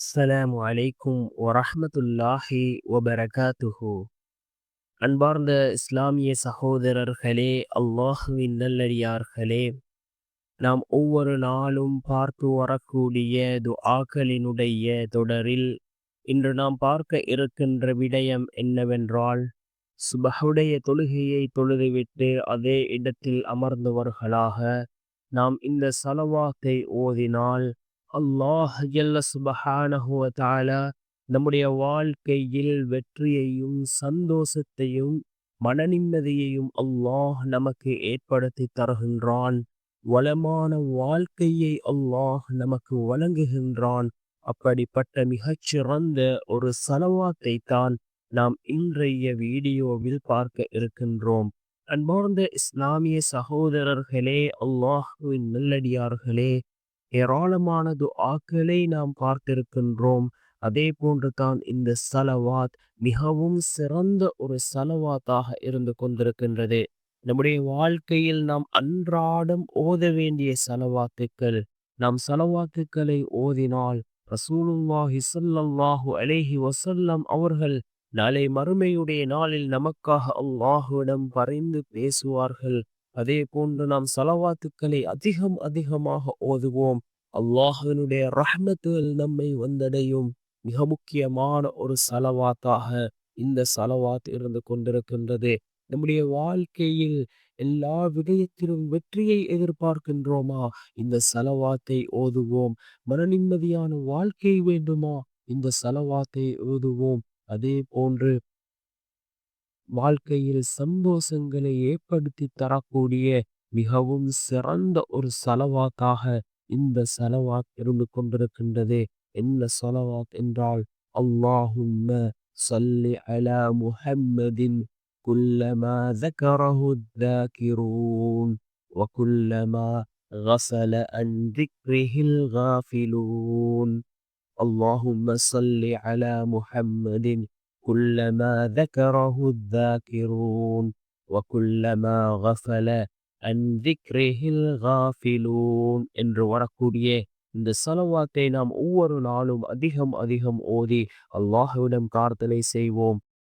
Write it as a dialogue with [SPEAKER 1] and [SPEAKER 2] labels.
[SPEAKER 1] அஸ்ஸலாமு அலைக்கும் வரஹ்மத்துல்லாஹி வபரகாத்துஹு. அன்பார்ந்த இஸ்லாமிய சகோதரர்களே அல்லாஹுவின் நல்லடியார்களே நாம் ஒவ்வொரு நாளும் பார்த்து வரக்கூடிய துஆக்களினுடைய தொடரில் இன்று நாம் பார்க்க இருக்கின்ற விடயம் என்னவென்றால் சுபஹுடைய தொழுகையை தொழுதுவிட்டு அதே இடத்தில் அமர்ந்தவர்களாக நாம் இந்த சலவாத்தை ஓதினால் அல்லாஹ் ஜல்ல சுபஹானஹு வ நம்முடைய வாழ்க்கையில் வெற்றியையும் சந்தோஷத்தையும் மனநிம்மதியையும் அல்லாஹ் நமக்கு ஏற்படுத்தி தருகின்றான். வளமான வாழ்க்கையை அல்லாஹ் நமக்கு வழங்குகின்றான். அப்படிப்பட்ட மிகச்சிறந்த ஒரு சலவாத்தை தான் நாம் இன்றைய வீடியோவில் பார்க்க இருக்கின்றோம். அன்பார்ந்த இஸ்லாமிய சகோதரர்களே அல்லாஹுவின் நல்லடியார்களே ஏராளமான துஆக்களை நாம் பார்த்திருக்கின்றோம். அதே போன்று தான் இந்த சலவாத் மிகவும் சிறந்த ஒரு சலவாத்தாக இருந்து கொண்டிருக்கின்றது. நம்முடைய வாழ்க்கையில் நாம் அன்றாடம் ஓத வேண்டிய சலவாத்துக்கள் நாம் சலவாத்துக்களை ஓதினால் ரசூலுல்லாஹி ஸல்லல்லாஹு அலேஹி வசல்லம் அவர்கள் நாளை மறுமையுடைய நாளில் நமக்காக அல்லாஹுவிடம் பரிந்து பேசுவார்கள். அதே போன்று நாம் சலவாத்துக்களை அதிகம் அதிகமாக ஓதுவோம். அல்லாஹனுடைய ரஹ்மத்துகள் நம்மை வந்தடையும். மிக முக்கியமான ஒரு சலவாத்தாக இந்த சலவாத் இருந்து கொண்டிருக்கின்றது. நம்முடைய வாழ்க்கையில் எல்லா விடயத்திலும் வெற்றியை எதிர்பார்க்கின்றோமா? இந்த சலவாத்தை ஓதுவோம். மன நிம்மதியான வாழ்க்கை வேண்டுமா? இந்த சலவாத்தை ஓதுவோம். அதே போன்று வாழ்க்கையில் சந்தோஷங்களை ஏற்படுத்தி தரக்கூடிய மிகவும் சிறந்த ஒரு சலவாத்தாக இந்த சலவாத் இருந்து கொண்டிருக்கின்றது என்ன சலவாத் என்றால் அல்லாஹும்ம சல்லி அலா முஹம்மதின் كلما ذكره الذاكرون وكلما غفل عن ذكره الغافلون اللهم صل على محمد كلما ذكره الذاكرون وكلما غفل عن ذكره الغافلون என்று வரக்கூடிய இந்த சலவாத்தை நாம் ஒவ்வொரு நாளும் அதிகம் அதிகம் ஓதி அல்லாஹுவிடம் பிரார்த்தனை செய்வோம்